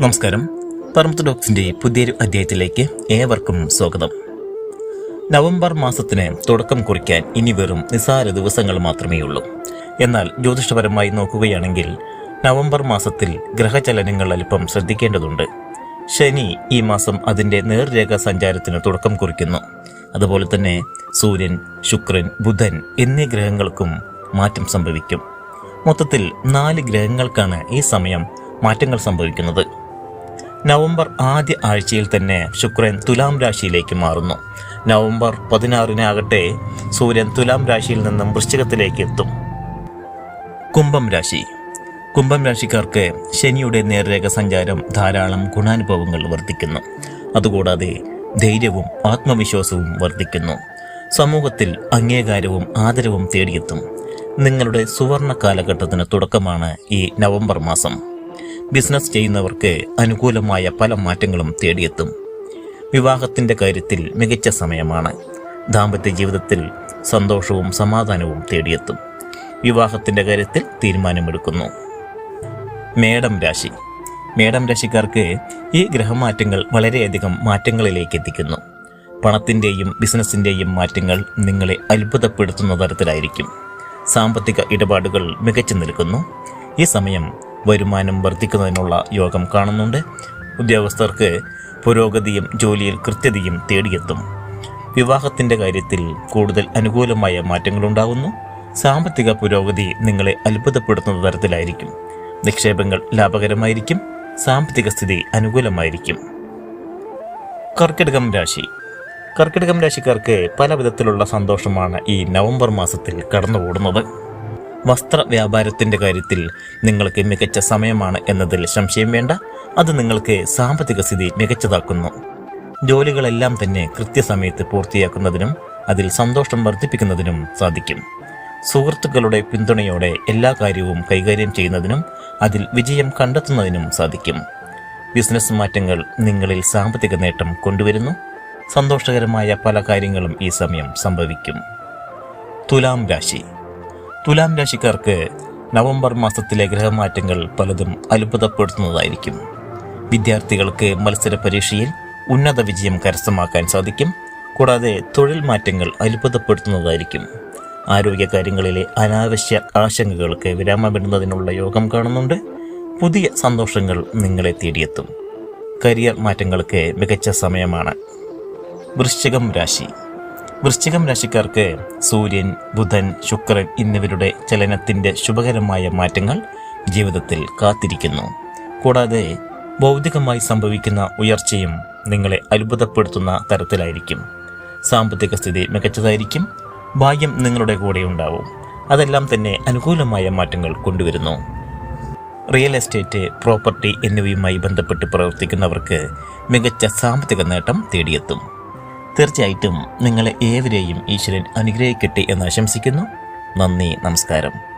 നമസ്കാരം. പറമ്പത്ത് ഡോക്സിന്റെ പുതിയൊരു അധ്യായത്തിലേക്ക് ഏവർക്കും സ്വാഗതം. നവംബർ മാസത്തിന് തുടക്കം കുറിക്കാൻ ഇനി വെറും നിസാര ദിവസങ്ങൾ മാത്രമേ ഉള്ളൂ എന്നാൽ ജ്യോതിഷപരമായി നോക്കുകയാണെങ്കിൽ നവംബർ മാസത്തിൽ ഗ്രഹചലനങ്ങൾ അല്പം ശ്രദ്ധിക്കേണ്ടതുണ്ട്. ശനി ഈ മാസം അതിന്റെ നേർരേഖ സഞ്ചാരത്തിന് തുടക്കം കുറിക്കുന്നു. അതുപോലെ തന്നെ സൂര്യൻ ശുക്രൻ ബുധൻ എന്നീ ഗ്രഹങ്ങൾക്കും മാറ്റം സംഭവിക്കും. മൊത്തത്തിൽ നാല് ഗ്രഹങ്ങൾക്കാണ് ഈ സമയം മാറ്റങ്ങൾ സംഭവിക്കുന്നത്. നവംബർ ആദ്യ ആഴ്ചയിൽ തന്നെ ശുക്രൻ തുലാം രാശിയിലേക്ക് മാറുന്നു. നവംബർ പതിനാറിനാകട്ടെ സൂര്യൻ തുലാം രാശിയിൽ നിന്നും വൃശ്ചികത്തിലേക്ക് എത്തും. കുംഭം രാശി. കുംഭം രാശിക്കാർക്ക് ശനിയുടെ നേർരേഖ സഞ്ചാരം ധാരാളം ഗുണാനുഭവങ്ങൾ വർദ്ധിക്കുന്നു. അതുകൂടാതെ ധൈര്യവും ആത്മവിശ്വാസവും വർദ്ധിക്കുന്നു. സമൂഹത്തിൽ അംഗീകാരവും ആദരവും തേടിയെത്തും. നിങ്ങളുടെ സുവർണ കാലഘട്ടത്തിന് തുടക്കമാണ് ഈ നവംബർ മാസം. ബിസിനസ് ചെയ്യുന്നവർക്ക് അനുകൂലമായ പല മാറ്റങ്ങളും തേടിയെത്തും. വിവാഹത്തിന്റെ കാര്യത്തിൽ മികച്ച സമയമാണ്. ദാമ്പത്യ ജീവിതത്തിൽ സന്തോഷവും സമാധാനവും തേടിയെത്തും. വിവാഹത്തിന്റെ കാര്യത്തിൽ തീരുമാനമെടുക്കുന്നു. മേടം രാശി. മേടം രാശിക്കാർക്ക് ഈ ഗ്രഹമാറ്റങ്ങൾ വളരെയധികം മാറ്റങ്ങളിലേക്ക് എത്തിക്കുന്നു. പണത്തിന്റെയും ബിസിനസ്സിന്റെയും മാറ്റങ്ങൾ നിങ്ങളെ അത്ഭുതപ്പെടുത്തുന്ന തരത്തിലായിരിക്കും. സാമ്പത്തിക ഇടപാടുകൾ മികച്ചു നിൽക്കുന്നു. ഈ സമയം വരുമാനം വർദ്ധിക്കുന്നതിനുള്ള യോഗം കാണുന്നുണ്ട്. ഉദ്യോഗസ്ഥർക്ക് പുരോഗതിയും ജോലിയിൽ കൃത്യതയും തേടിയെത്തും. വിവാഹത്തിന്റെ കാര്യത്തിൽ കൂടുതൽ അനുകൂലമായ മാറ്റങ്ങളുണ്ടാകുന്നു. സാമ്പത്തിക പുരോഗതി നിങ്ങളെ അത്ഭുതപ്പെടുത്തുന്ന തരത്തിലായിരിക്കും. നിക്ഷേപങ്ങൾ ലാഭകരമായിരിക്കും. സാമ്പത്തിക സ്ഥിതി അനുകൂലമായിരിക്കും. കർക്കിടകം രാശി. കർക്കിടകം രാശിക്കാർക്ക് പല വിധത്തിലുള്ള സന്തോഷമാണ് ഈ നവംബർ മാസത്തിൽ കടന്നുകൂടുന്നത് വസ്ത്ര വ്യാപാരത്തിന്റെ കാര്യത്തിൽ നിങ്ങൾക്ക് മികച്ച സമയമാണ് എന്നതിൽ സംശയം വേണ്ട. അത് നിങ്ങൾക്ക് സാമ്പത്തിക സ്ഥിതി മികച്ചതാക്കുന്നു. ജോലികളെല്ലാം തന്നെ കൃത്യസമയത്ത് പൂർത്തിയാക്കുന്നതിനും അതിൽ സന്തോഷം വർദ്ധിപ്പിക്കുന്നതിനും സാധിക്കും. സുഹൃത്തുക്കളുടെ പിന്തുണയോടെ എല്ലാ കാര്യവും കൈകാര്യം ചെയ്യുന്നതിനും അതിൽ വിജയം കണ്ടെത്തുന്നതിനും സാധിക്കും. ബിസിനസ് മാറ്റങ്ങൾ നിങ്ങളിൽ സാമ്പത്തിക നേട്ടം കൊണ്ടുവരുന്നു. സന്തോഷകരമായ പല കാര്യങ്ങളും ഈ സമയം സംഭവിക്കും. തുലാം രാശി. തുലാം രാശിക്കാർക്ക് നവംബർ മാസത്തിലെ ഗ്രഹമാറ്റങ്ങൾ പലതും അത്ഭുതപ്പെടുത്തുന്നതായിരിക്കും. വിദ്യാർത്ഥികൾക്ക് മത്സര പരീക്ഷയിൽ ഉന്നത വിജയം കരസ്ഥമാക്കാൻ സാധിക്കും. കൂടാതെ തൊഴിൽ മാറ്റങ്ങൾ അത്ഭുതപ്പെടുത്തുന്നതായിരിക്കും. ആരോഗ്യകാര്യങ്ങളിലെ അനാവശ്യ ആശങ്കകൾക്ക് വിരാമമിടുന്നതിനുള്ള യോഗം കാണുന്നുണ്ട്. പുതിയ സന്തോഷങ്ങൾ നിങ്ങളെ തേടിയെത്തും. കരിയർ മാറ്റങ്ങൾക്ക് മികച്ച സമയമാണ്. വൃശ്ചികം രാശി. വൃശ്ചികം രാശിക്കാർക്ക് സൂര്യൻ ബുധൻ ശുക്രൻ എന്നിവരുടെ ചലനത്തിന്റെ ശുഭകരമായ മാറ്റങ്ങൾ ജീവിതത്തിൽ കാത്തിരിക്കുന്നു. കൂടാതെ ഭൗതികമായി സംഭവിക്കുന്ന ഉയർച്ചയും നിങ്ങളെ അത്ഭുതപ്പെടുത്തുന്ന തരത്തിലായിരിക്കും. സാമ്പത്തിക സ്ഥിതി മികച്ചതായിരിക്കും. ഭാഗ്യം നിങ്ങളുടെ കൂടെ ഉണ്ടാവും. അതെല്ലാം തന്നെ അനുകൂലമായ മാറ്റങ്ങൾ കൊണ്ടുവരുന്നു. റിയൽ എസ്റ്റേറ്റ് പ്രോപ്പർട്ടി എന്നിവയുമായി ബന്ധപ്പെട്ട് പ്രവർത്തിക്കുന്നവർക്ക് മികച്ച സാമ്പത്തിക നേട്ടം തേടിയെത്തും. തീർച്ചയായിട്ടും നിങ്ങളെ ഏവരെയും ഈശ്വരൻ അനുഗ്രഹിക്കട്ടെ എന്ന് ആശംസിക്കുന്നു. നന്ദി നമസ്കാരം.